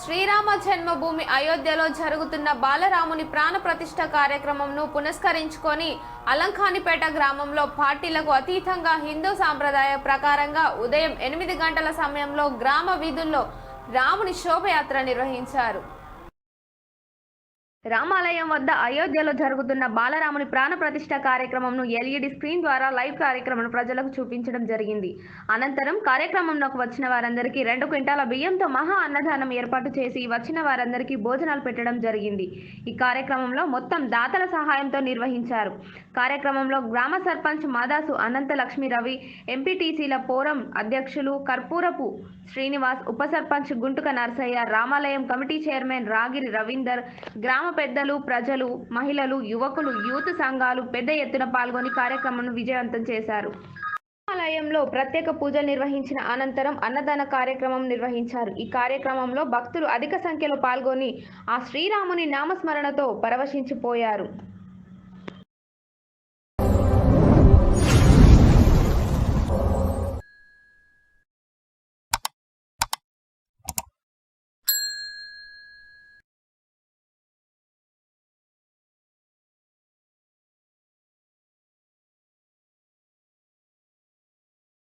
శ్రీరామ జన్మభూమి అయోధ్యలో జరుగుతున్న బాలరాముని ప్రాణ ప్రతిష్ట కార్యక్రమంను పునస్కరించుకొని అలంకానిపేట గ్రామంలో పార్టీలకు అతీతంగా హిందూ సాంప్రదాయ ప్రకారంగా ఉదయం ఎనిమిది గంటల సమయంలో గ్రామ వీధుల్లో రాముని శోభయాత్ర నిర్వహించారు. రామాలయం వద్ద అయోధ్యలో జరుగుతున్న బాలరాముని ప్రాణప్రతిష్ట కార్యక్రమంను ఎల్ఈడి స్క్రీన్ ద్వారా లైవ్ కార్యక్రమం ప్రజలకు చూపించడం జరిగింది. అనంతరం కార్యక్రమంలోకి వచ్చిన వారందరికీ రెండు క్వింటాల బియ్యంతో మహా అన్నదానం ఏర్పాటు చేసి వచ్చిన వారందరికీ భోజనాలు పెట్టడం జరిగింది. ఈ కార్యక్రమంలో మొత్తం దాతల సహాయంతో నిర్వహించారు. కార్యక్రమంలో గ్రామ సర్పంచ్ మాదాసు అనంతలక్ష్మి రవి ఎంపీటీసీల పోరం అధ్యక్షులు కర్పూరపు శ్రీనివాస్ ఉప సర్పంచ్ గుంటుక నర్సయ్య రామాలయం కమిటీ చైర్మన్ రాగిరి రవీందర్ గ్రామ పెద్దలు ప్రజలు మహిళలు యువకులు యూత్ సంఘాలు పెద్ద ఎత్తున పాల్గొని కార్యక్రమం విజయవంతం చేశారు. ఆలయంలో ప్రత్యేక పూజలు నిర్వహించిన అనంతరం అన్నదాన కార్యక్రమం నిర్వహించారు. ఈ కార్యక్రమంలో భక్తులు అధిక సంఖ్యలో పాల్గొని ఆ శ్రీరాముని నామస్మరణతో పరవశించిపోయారు.